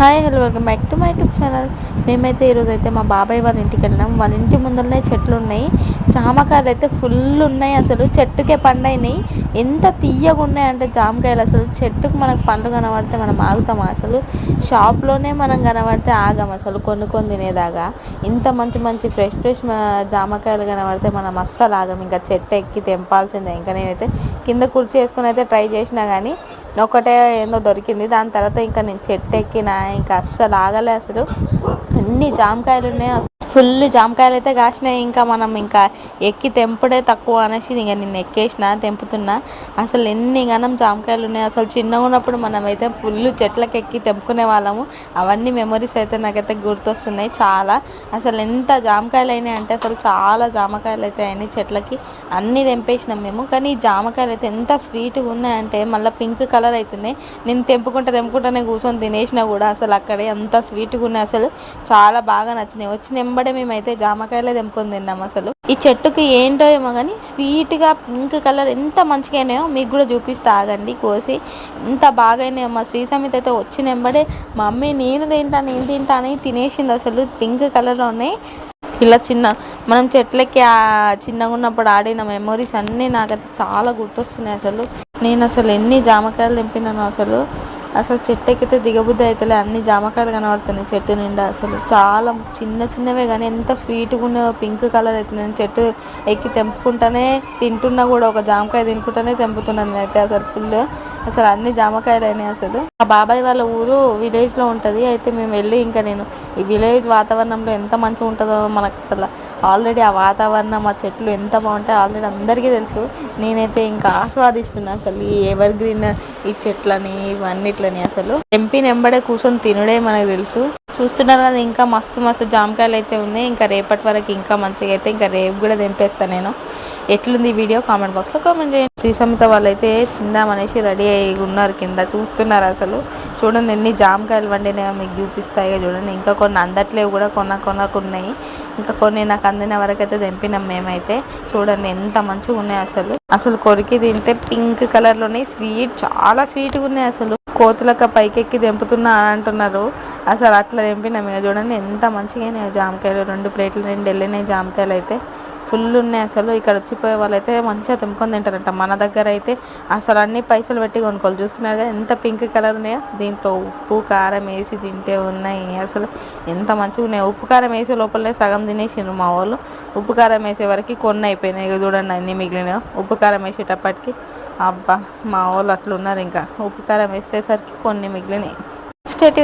Hi hello welcome back to my YouTube channel మేమైతే ఈరోజు అయితే మా బాబాయ్ వాళ్ళ ఇంటికి వెళ్ళినాం వాళ్ళ ఇంటి ముందరనే చెట్లు ఉన్నాయి జామకాయలు అయితే ఫుల్ ఉన్నాయి అసలు. చెట్టుకే పండైనాయి. ఎంత తీయగా ఉన్నాయంటే జామకాయలు అసలు. చెట్టుకు మనకు పండ్లు కనబడితే మనం ఆగుతాం అసలు? షాప్లోనే మనం కనబడితే ఆగం అసలు. కొనుక్కొని తినేదాగా ఇంత మంచి మంచి ఫ్రెష్ ఫ్రెష్ జామకాయలు కనబడితే మనం అస్సలు ఆగం. ఇంకా చెట్టు ఎక్కి తెంపాల్సిందే. ఇంకా నేనైతే కింద కుర్చీ అయితే ట్రై చేసినా కానీ ఒకటే ఏందో దొరికింది. దాని తర్వాత ఇంకా నేను చెట్టు ఎక్కిన ఇంకా అస్సలు ఆగలే అసలు. అన్ని జామకాయలు ఉన్నాయి ఫుల్ జామకాయలు అయితే కాసినాయి. ఇంకా మనం ఇంకా ఎక్కి తెంపుడే తక్కువ అనేసి ఇంకా నేను ఎక్కేసిన తెంపుతున్నా. అసలు ఎన్ని గనం జామకాయలు ఉన్నాయి. అసలు చిన్నగా ఉన్నప్పుడు మనం అయితే ఫుల్ చెట్లకి ఎక్కి తెంపుకునే వాళ్ళము. అవన్నీ మెమరీస్ అయితే నాకైతే గుర్తొస్తున్నాయి చాలా. అసలు ఎంత జామకాయలు అయినాయి అంటే అసలు చాలా జామకాయలు అయితే అయినాయి చెట్లకి. అన్నీ తెంపేసినాం మేము. కానీ ఈ జామకాయలు అయితే ఎంత స్వీట్గా ఉన్నాయంటే మళ్ళీ పింక్ కలర్ అవుతున్నాయి నేను తెంపుకుంటా తెంపుకుంటానే కూర్చొని తినేసినా కూడా అసలు అక్కడే అంత స్వీట్గా ఉన్నాయి. అసలు చాలా బాగా నచ్చినాయి. వచ్చి వెంబడే మేమైతే జామకాయలే తెంపుకొని తిన్నాం అసలు. ఈ చెట్టుకి ఏంటో ఏమో కానీ స్వీట్గా పింక్ కలర్ ఎంత మంచిగా అయినాయో మీకు కూడా చూపిస్తా ఆగండి కోసి. ఎంత బాగా అయినాయో మా శ్రీ సమిత అయితే వచ్చిన వెంబడే మమ్మీ నేను తింటా నేను తింటా అని తినేసింది అసలు పింక్ కలర్లో ఉన్నాయి ఇలా చిన్న మనం చెట్లకి చిన్నగా ఉన్నప్పుడు ఆడిన మెమొరీస్ అన్నీ నాకైతే చాలా గుర్తొస్తున్నాయి అసలు. నేను అసలు ఎన్ని జామకాయలు తెంపినాను అసలు. అసలు చెట్టు ఎక్కితే దిగబుద్ధి అవుతలే అన్ని జామకాయలు కనబడుతున్నాయి చెట్టు నిండా అసలు. చాలా చిన్న చిన్నవే కానీ ఎంత స్వీట్గా ఉన్న పింక్ కలర్ అవుతున్నాయి చెట్టు ఎక్కి తెంపుకుంటానే తింటున్నా కూడా ఒక జామకాయ తినుకుంటానే తెంపుతున్నాను నేనైతే అసలు ఫుల్ అసలు అన్ని జామకాయలు అయినాయి అసలు. మా బాబాయ్ వాళ్ళ ఊరు విలేజ్లో ఉంటుంది అయితే మేము వెళ్ళి ఇంకా నేను ఈ విలేజ్ వాతావరణంలో ఎంత మంచిగా ఉంటుందో మనకు అసలు ఆల్రెడీ ఆ వాతావరణం ఆ చెట్లు ఎంత బాగుంటాయి ఆల్రెడీ అందరికీ తెలుసు. నేనైతే ఇంకా ఆస్వాదిస్తున్నా అసలు ఈ ఎవర్ గ్రీన్ ఈ చెట్లని ఇవన్నీ ఇట్లని అసలు. ఎంపీ నెంబడే కూర్చొని తినడే మనకు తెలుసు. చూస్తున్నారు కదా ఇంకా మస్తు మస్తు జామకాయలు అయితే ఉన్నాయి. ఇంకా రేపటి వరకు ఇంకా మంచిగా అయితే ఇంకా రేపు కూడా తెంపేస్తాను నేను. ఎట్లుంది వీడియో కామెంట్ బాక్స్లో కామెంట్ చేయండి. శ్రీసమిత వాళ్ళు అయితే తిందామనేసి రెడీ అయ్యి ఉన్నారు కింద. చూస్తున్నారు అసలు. చూడండి ఎన్ని జామకాయలు వండినాయో మీకు చూపిస్తాయో చూడండి. ఇంకా కొన్ని అందట్లేవు కూడా కొన్న కొనకున్నాయి ఇంకా కొన్ని నాకు అందిన వరకు అయితే తెంపినాం మేమైతే. చూడండి ఎంత మంచిగా ఉన్నాయి అసలు. అసలు కొరికి తింటే పింక్ కలర్లోనే స్వీట్ చాలా స్వీట్గా ఉన్నాయి అసలు. కోతులక పైకెక్కి తెంపుతున్నా అని అంటున్నారు. అసలు అట్లా తెంపినాం ఇక చూడండి ఎంత మంచిగా జామకాయలు. రెండు ప్లేట్లు రెండు వెళ్ళినాయి జామకాయలు అయితే. ఫుల్ ఉన్నాయి అసలు. ఇక్కడ వచ్చిపోయే వాళ్ళైతే మంచిగా తెంపుకొని తింటారంట. మన దగ్గర అయితే అసలు అన్ని పైసలు పెట్టి కొనుక్కోవాలి. చూస్తున్నారు ఎంత పింక్ కలర్ ఉన్నాయో. దీంట్లో ఉప్పు కారం వేసి తింటే ఉన్నాయి. అసలు ఎంత మంచిగా ఉన్నాయి. ఉప్పు కారం వేసే లోపలనే సగం తినేసిండ్రు మా వాళ్ళు. ఉప్పు కారం వేసే వరకు కొన్ని అయిపోయినాయి. ఇక చూడండి అన్ని మిగిలిన ఉప్పు కారం వేసేటప్పటికి అబ్బా మా వాళ్ళు అట్లున్నారు ఇంకా. ఉప్పు కారం వేసేసరికి కొన్ని మిగిలినాయి. స్టేట్